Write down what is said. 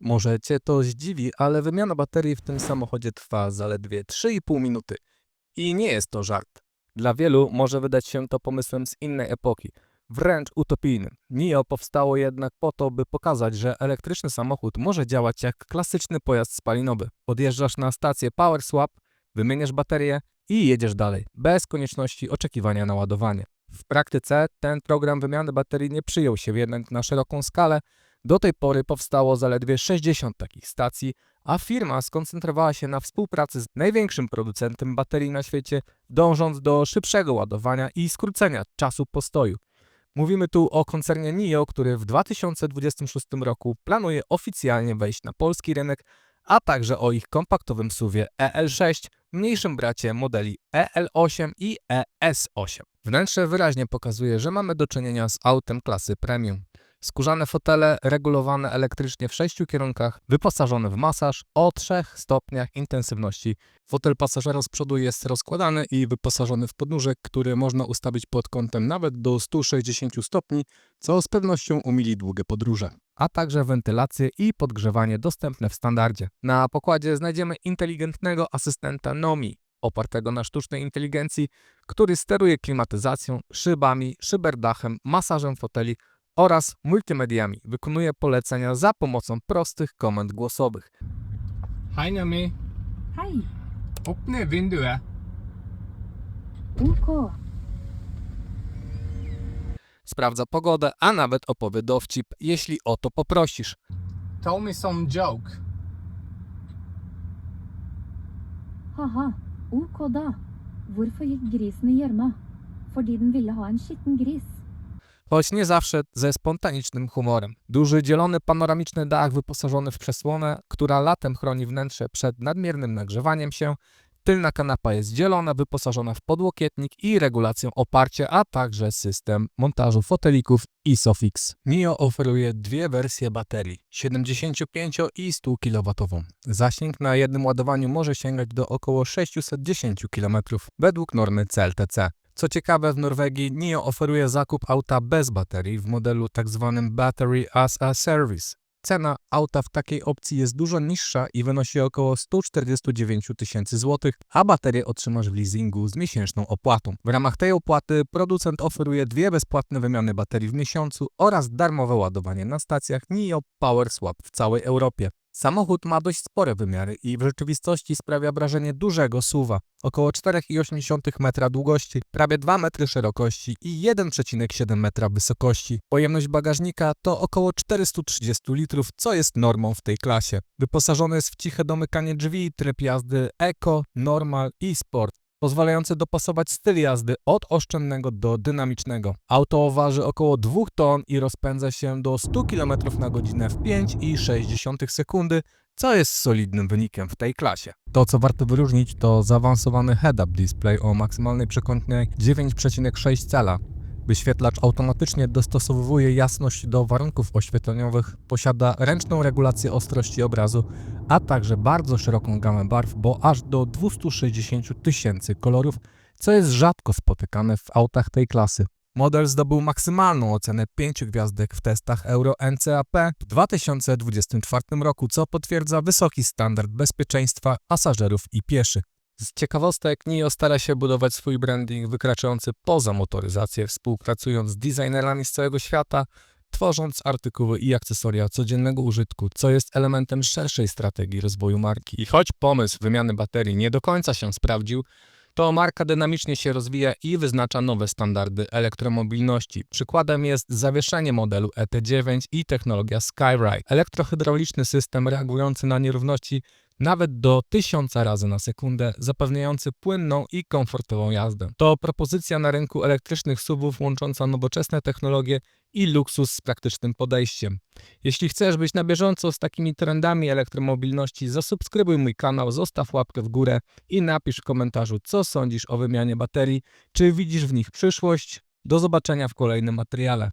Może Cię to zdziwi, ale wymiana baterii w tym samochodzie trwa zaledwie 3,5 minuty. I nie jest to żart. Dla wielu może wydać się to pomysłem z innej epoki, wręcz utopijnym. NIO powstało jednak po to, by pokazać, że elektryczny samochód może działać jak klasyczny pojazd spalinowy. Podjeżdżasz na stację Power Swap, wymieniasz baterię i jedziesz dalej, bez konieczności oczekiwania na ładowanie. W praktyce ten program wymiany baterii nie przyjął się jednak na szeroką skalę. Do tej pory powstało zaledwie 60 takich stacji, a firma skoncentrowała się na współpracy z największym producentem baterii na świecie, dążąc do szybszego ładowania i skrócenia czasu postoju. Mówimy tu o koncernie NIO, który w 2026 roku planuje oficjalnie wejść na polski rynek, a także o ich kompaktowym suwie EL6, mniejszym bracie modeli EL8 i ES8. Wnętrze wyraźnie pokazuje, że mamy do czynienia z autem klasy premium. Skórzane fotele regulowane elektrycznie w sześciu kierunkach, wyposażone w masaż o trzech stopniach intensywności. Fotel pasażera z przodu jest rozkładany i wyposażony w podnóżek, który można ustawić pod kątem nawet do 160 stopni, co z pewnością umili długie podróże. A także wentylację i podgrzewanie dostępne w standardzie. Na pokładzie znajdziemy inteligentnego asystenta Nomi, opartego na sztucznej inteligencji, który steruje klimatyzacją, szybami, szyberdachem, masażem foteli oraz multimediami. Wykonuje polecenia za pomocą prostych komend głosowych. Hei, Nami. Hei. Åpne vinduet. OK. Sprawdza pogodę, a nawet opowie dowcip, jeśli o to poprosisz. Tell me some joke. Ha-ha. OK da. Hvorfor gikk grisen i gjørma? Fordi den ville ha en skitten gris. Choć nie zawsze ze spontanicznym humorem. Duży, zielony, panoramiczny dach wyposażony w przesłonę, która latem chroni wnętrze przed nadmiernym nagrzewaniem się. Tylna kanapa jest zielona, wyposażona w podłokietnik i regulację oparcia, a także system montażu fotelików ISOFIX. NIO oferuje dwie wersje baterii, 75 i 100 kW. Zasięg na jednym ładowaniu może sięgać do około 610 km według normy CLTC. Co ciekawe, w Norwegii NIO oferuje zakup auta bez baterii w modelu tzw. Battery as a Service. Cena auta w takiej opcji jest dużo niższa i wynosi około 149 tysięcy złotych, a baterię otrzymasz w leasingu z miesięczną opłatą. W ramach tej opłaty producent oferuje dwie bezpłatne wymiany baterii w miesiącu oraz darmowe ładowanie na stacjach NIO Power Swap w całej Europie. Samochód ma dość spore wymiary i w rzeczywistości sprawia wrażenie dużego suwa. Około 4,8 metra długości, prawie 2 metry szerokości i 1,7 metra wysokości. Pojemność bagażnika to około 430 litrów, co jest normą w tej klasie. Wyposażony jest w ciche domykanie drzwi, tryb jazdy Eco, Normal i Sport pozwalający dopasować styl jazdy od oszczędnego do dynamicznego. Auto waży około 2 ton i rozpędza się do 100 km na godzinę w 5,6 sekundy, co jest solidnym wynikiem w tej klasie. To, co warto wyróżnić, to zaawansowany head-up display o maksymalnej przekątnej 9,6 cala. Wyświetlacz automatycznie dostosowuje jasność do warunków oświetleniowych, posiada ręczną regulację ostrości obrazu, a także bardzo szeroką gamę barw, bo aż do 260 tysięcy kolorów, co jest rzadko spotykane w autach tej klasy. Model zdobył maksymalną ocenę 5 gwiazdek w testach Euro NCAP w 2024 roku, co potwierdza wysoki standard bezpieczeństwa pasażerów i pieszych. Z ciekawostek NIO stara się budować swój branding wykraczający poza motoryzację, współpracując z designerami z całego świata, tworząc artykuły i akcesoria codziennego użytku, co jest elementem szerszej strategii rozwoju marki. I choć pomysł wymiany baterii nie do końca się sprawdził, to marka dynamicznie się rozwija i wyznacza nowe standardy elektromobilności. Przykładem jest zawieszenie modelu ET9 i technologia Skyride, elektrohydrauliczny system reagujący na nierówności nawet do 1000 razy na sekundę, zapewniający płynną i komfortową jazdę. To propozycja na rynku elektrycznych SUVów łącząca nowoczesne technologie i luksus z praktycznym podejściem. Jeśli chcesz być na bieżąco z takimi trendami elektromobilności, zasubskrybuj mój kanał, zostaw łapkę w górę i napisz w komentarzu, co sądzisz o wymianie baterii, czy widzisz w nich przyszłość. Do zobaczenia w kolejnym materiale.